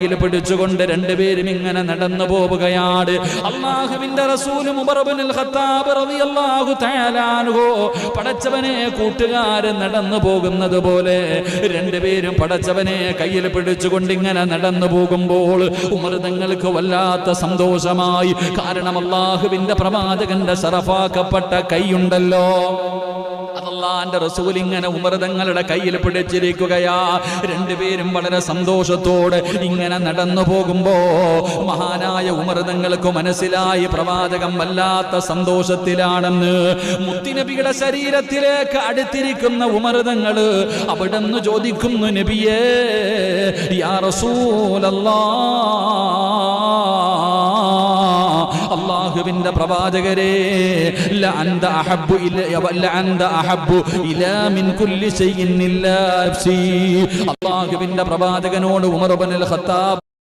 പിടിച്ചുകൊണ്ട് രണ്ടുപേരും ഇങ്ങനെ നടന്നു പോവുകയാണ്. അള്ളാഹുവിന്റെ റസൂലും പടച്ചവനെ കൂട്ടുകാരൻ നടന്നു പോകുന്നത് പോലെ രണ്ടുപേരും പടച്ചവനെ കയ്യിൽ പിടിച്ചുകൊണ്ട് ഇങ്ങനെ നടന്നു പോകുമ്പോൾ ഉമർ തങ്ങൾക്ക് വല്ലാത്ത സന്തോഷമായി. കാരണം അള്ളാഹുവിന്റെ പ്രവാചകന്റെ സറഫാക്കപ്പെട്ട കൈയുണ്ടല്ലോ. അതല്ലാന്റെ റസൂൽ ഇങ്ങനെ ഉമർ തങ്ങളുടെ കയ്യിൽ പിടിച്ചിരിക്കുകയാ. രണ്ടുപേരും വളരെ സന്തോഷത്തോടെ ഇങ്ങനെ നടന്നു പോകുമ്പോ മഹാനായ ഉമർ തങ്ങൾക്ക് മനസ്സിലായി പ്രവാചകം വല്ലാത്ത സന്തോഷത്തിലാണെന്ന്. മുത്തിനബിയുടെ ശരീരത്തിലേക്ക് അടുത്തിരിക്കുന്ന ഉമർ തങ്ങൾ അവിടെ നിന്ന് ചോദിക്കുന്നു നബിയേ യാ റസൂലല്ലാ ഇല്ലാ പ്രവാചകരെ അള്ളാഹുവിന്റെ പ്രവാചകനോട് ഉമർ ഇബ്നുൽ ഖത്താബ്